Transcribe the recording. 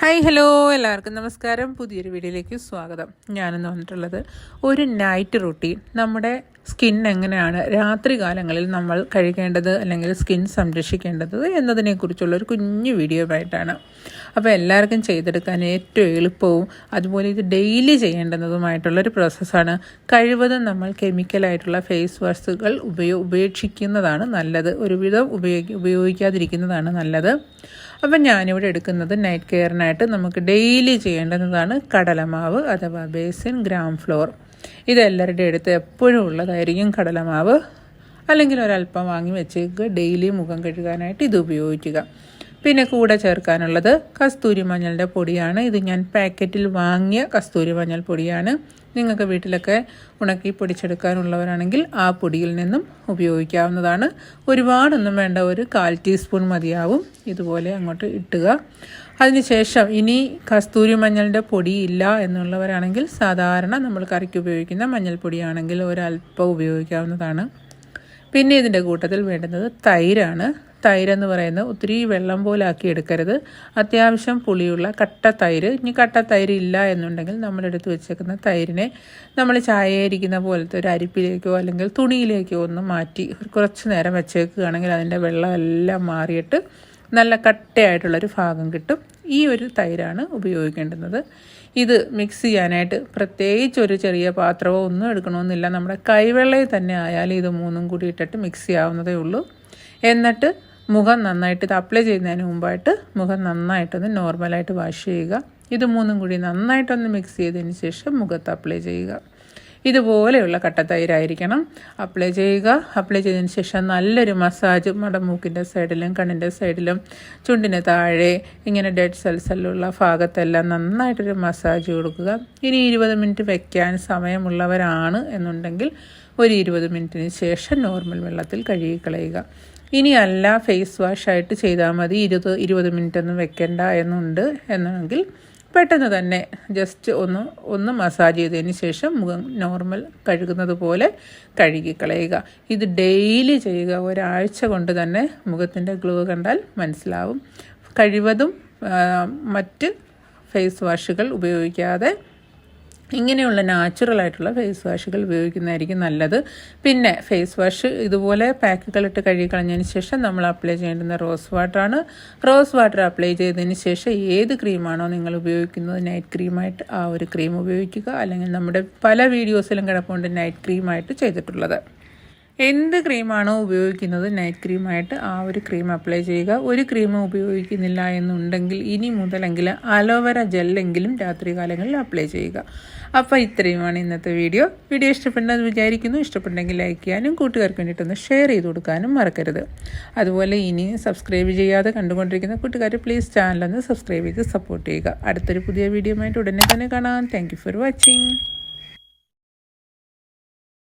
Hi hello. എല്ലാവർക്കും നമസ്കാരം. പുതിയൊരു വീഡിയോയിലേക്ക് സ്വാഗതം. ഞാനിന്ന് വന്നിട്ടുള്ളത് ഒരു നൈറ്റ് റൂട്ടീൻ നമ്മുടെ സ്കിൻ എങ്ങനെയാണ് രാത്രി കാലങ്ങളിൽ നമ്മൾ കഴിക്കേണ്ടത് അല്ലെങ്കിൽ സ്കിൻ സംരക്ഷിക്കേണ്ടത് എന്നതിനെക്കുറിച്ചുള്ള ഒരു കുഞ്ഞു വീഡിയോ ആയിട്ടാണ്. അപ്പോൾ എല്ലാവർക്കും ചെയ്തെടുക്കാൻ ഏറ്റവും എളുപ്പവും അതുപോലെ ഇത് ഡെയിലി ചെയ്യേണ്ടതുമായിട്ടുള്ളൊരു പ്രോസസ്സാണ് കഴിവതും നമ്മൾ കെമിക്കലായിട്ടുള്ള ഫേസ് വാഷുകൾ ഉപയോ ഉപേക്ഷിക്കുന്നതാണ് നല്ലത്. ഒരുവിധം ഉപയോഗി ഉപയോഗിക്കാതിരിക്കുന്നതാണ് നല്ലത്. അപ്പം ഞാനിവിടെ എടുക്കുന്നത് നൈറ്റ് കെയറിനായിട്ട് നമുക്ക് ഡെയിലി ചെയ്യേണ്ടുന്നതാണ് കടലമാവ് അഥവാ ബേസിൻ ഗ്രാം ഫ്ലോർ ഇതെല്ലാവരുടെ അടുത്ത് എപ്പോഴും ഉള്ളതായിരിക്കും കടലമാവ്. അല്ലെങ്കിൽ ഒരല്പം വാങ്ങി വെച്ചേക്കുക. ഡെയിലി മുഖം കഴുകാനായിട്ട് ഇത് ഉപയോഗിക്കുക. പിന്നെ കൂടെ ചേർക്കാനുള്ളത് കസ്തൂരി മഞ്ഞളുടെ പൊടിയാണ്. ഇത് ഞാൻ പാക്കറ്റിൽ വാങ്ങിയ കസ്തൂരി മഞ്ഞൾ പൊടിയാണ്. നിങ്ങൾക്ക് വീട്ടിലൊക്കെ ഉണക്കി പൊടിച്ചെടുക്കാനുള്ളവരാണെങ്കിൽ ആ പൊടിയിൽ നിന്നും ഉപയോഗിക്കാവുന്നതാണ്. ഒരുപാടൊന്നും വേണ്ട ഒരു കാൽ ടീസ്പൂൺ മതിയാവും. ഇതുപോലെ അങ്ങോട്ട് ഇട്ടുക. അതിനുശേഷം ഇനി കസ്തൂരി മഞ്ഞളുടെ പൊടി ഇല്ല എന്നുള്ളവരാണെങ്കിൽ സാധാരണ നമ്മൾ കറിക്ക് ഉപയോഗിക്കുന്ന മഞ്ഞൾപ്പൊടിയാണെങ്കിൽ ഒരല്പം ഉപയോഗിക്കാവുന്നതാണ്. പിന്നെ ഇതിന്റെ കൂട്ടത്തിൽ വേണ്ടുന്നത് തൈരാണ്. തൈരെന്ന് പറയുന്നത് ഒത്തിരി വെള്ളം പോലെ ആക്കി എടുക്കരുത്. അത്യാവശ്യം പുളിയുള്ള കട്ട തൈര്. ഇനി കട്ട തൈര് ഇല്ല എന്നുണ്ടെങ്കിൽ നമ്മളെടുത്ത് വെച്ചേക്കുന്ന തൈരിനെ നമ്മൾ ചായയിരിക്കുന്ന പോലത്തെ ഒരു അരിപ്പിലേക്കോ അല്ലെങ്കിൽ തുണിയിലേക്കോ ഒന്ന് മാറ്റി കുറച്ച് നേരം വെച്ചേക്കുകയാണെങ്കിൽ അതിന്റെ വെള്ളം എല്ലാം മാറിയിട്ട് നല്ല കട്ടയായിട്ടുള്ളൊരു ഭാഗം കിട്ടും. ഈ ഒരു തൈരാണ് ഉപയോഗിക്കേണ്ടുന്നത്. ഇത് മിക്സ് ചെയ്യാനായിട്ട് പ്രത്യേകിച്ച് ഒരു ചെറിയ പാത്രമോ ഒന്നും എടുക്കണമെന്നില്ല. നമ്മുടെ കൈവെള്ളയിൽ തന്നെ ആയാലും ഇത് മൂന്നും കൂടി ഇട്ടിട്ട് മിക്സ് ചെയ്യാവുന്നതേ ഉള്ളൂ. എന്നിട്ട് മുഖം നന്നായിട്ട് ഇത് അപ്ലൈ ചെയ്യുന്നതിന് മുമ്പായിട്ട് മുഖം നന്നായിട്ടൊന്ന് നോർമലായിട്ട് വാഷ് ചെയ്യുക. ഇത് മൂന്നും കൂടി നന്നായിട്ടൊന്ന് മിക്സ് ചെയ്തതിന് ശേഷം മുഖത്ത് അപ്ലൈ ചെയ്യുക. ഇതുപോലെയുള്ള കട്ടത്തൈരായിരിക്കണം. അപ്ലൈ ചെയ്യുക. അപ്ലൈ ചെയ്തതിന് ശേഷം നല്ലൊരു മസാജ് മടമൂക്കിന്റെ സൈഡിലും കണ്ണിന്റെ സൈഡിലും ചുണ്ടിന് താഴെ ഇങ്ങനെ ഡെഡ് സെൽസെല്ലുള്ള ഭാഗത്തെല്ലാം നന്നായിട്ടൊരു മസാജ് കൊടുക്കുക. ഇനി ഇരുപത് മിനിറ്റ് വയ്ക്കാൻ സമയമുള്ളവരാണ് എന്നുണ്ടെങ്കിൽ ഒരു ഇരുപത് മിനിറ്റിന് ശേഷം നോർമൽ വെള്ളത്തിൽ കഴുകി കഴുകിക്കളയുക ഇനിയല്ല ഫേസ് വാഷായിട്ട് ചെയ്താൽ മതി. ഇരുപത് ഇരുപത് മിനിറ്റ് ഒന്നും വെക്കണ്ട എന്നുണ്ട് എന്നെങ്കിൽ പെട്ടെന്ന് തന്നെ ജസ്റ്റ് ഒന്ന് ഒന്ന് മസാജ് ചെയ്തതിന് ശേഷം മുഖം നോർമൽ കഴുകുന്നത് പോലെ കഴുകിക്കളയുക ഇത് ഡെയിലി ചെയ്യുക. ഒരാഴ്ച കൊണ്ട് തന്നെ മുഖത്തിന്റെ ഗ്ലോ കണ്ടാൽ മനസ്സിലാവും. കഴിവതും മറ്റ് ഫേസ് വാഷുകൾ ഉപയോഗിക്കാതെ ഇങ്ങനെയുള്ള നാച്ചുറൽ ആയിട്ടുള്ള ഫേസ് വാഷുകൾ ഉപയോഗിക്കുന്നതായിരിക്കും നല്ലത്. പിന്നെ ഫേസ് വാഷ് ഇതുപോലെ പാക്കുകളിട്ട് കഴുകി കളഞ്ഞതിന് ശേഷം നമ്മൾ അപ്ലൈ ചെയ്യേണ്ടുന്ന റോസ് വാട്ടറാണ് റോസ് വാട്ടർ അപ്ലൈ ചെയ്തതിന് ശേഷം ഏത് ക്രീമാണോ നിങ്ങൾ ഉപയോഗിക്കുന്നത് നൈറ്റ് ക്രീമായിട്ട് ആ ഒരു ക്രീം ഉപയോഗിക്കുക. അല്ലെങ്കിൽ നമ്മുടെ പല വീഡിയോസിലും കിടപ്പുണ്ട് നൈറ്റ് ക്രീമായിട്ട് ചെയ്തിട്ടുള്ളത്. എന്ത് ക്രീമാണോ ഉപയോഗിക്കുന്നത്? നൈറ്റ് ക്രീമായിട്ട് ആ ഒരു ക്രീം അപ്ലൈ ചെയ്യുക. ഒരു ക്രീം ഉപയോഗിക്കുന്നില്ല എന്നുണ്ടെങ്കിൽ ഇനി മുതലെങ്കിൽ അലോവേര ജെല്ലെങ്കിലും രാത്രികാലങ്ങളിൽ അപ്ലൈ ചെയ്യുക. അപ്പോൾ ഇത്രയുമാണ് ഇന്നത്തെ വീഡിയോ വീഡിയോ ഇഷ്ടപ്പെട്ടെന്ന് വിചാരിക്കുന്നു. ഇഷ്ടപ്പെട്ടെങ്കിൽ ലൈക്ക് ചെയ്യാനും കൂട്ടുകാർക്ക് വേണ്ടിയിട്ടൊന്ന് ഷെയർ ചെയ്ത് കൊടുക്കാനും മറക്കരുത്. അതുപോലെ ഇനി സബ്സ്ക്രൈബ് ചെയ്യാതെ കണ്ടുകൊണ്ടിരിക്കുന്ന കൂട്ടുകാർ പ്ലീസ് ചാനലൊന്ന് സബ്സ്ക്രൈബ് ചെയ്ത് സപ്പോർട്ട് ചെയ്യുക. അടുത്തൊരു പുതിയ വീഡിയോ ആയിട്ട് ഉടനെ തന്നെ കാണാം. Thank for watching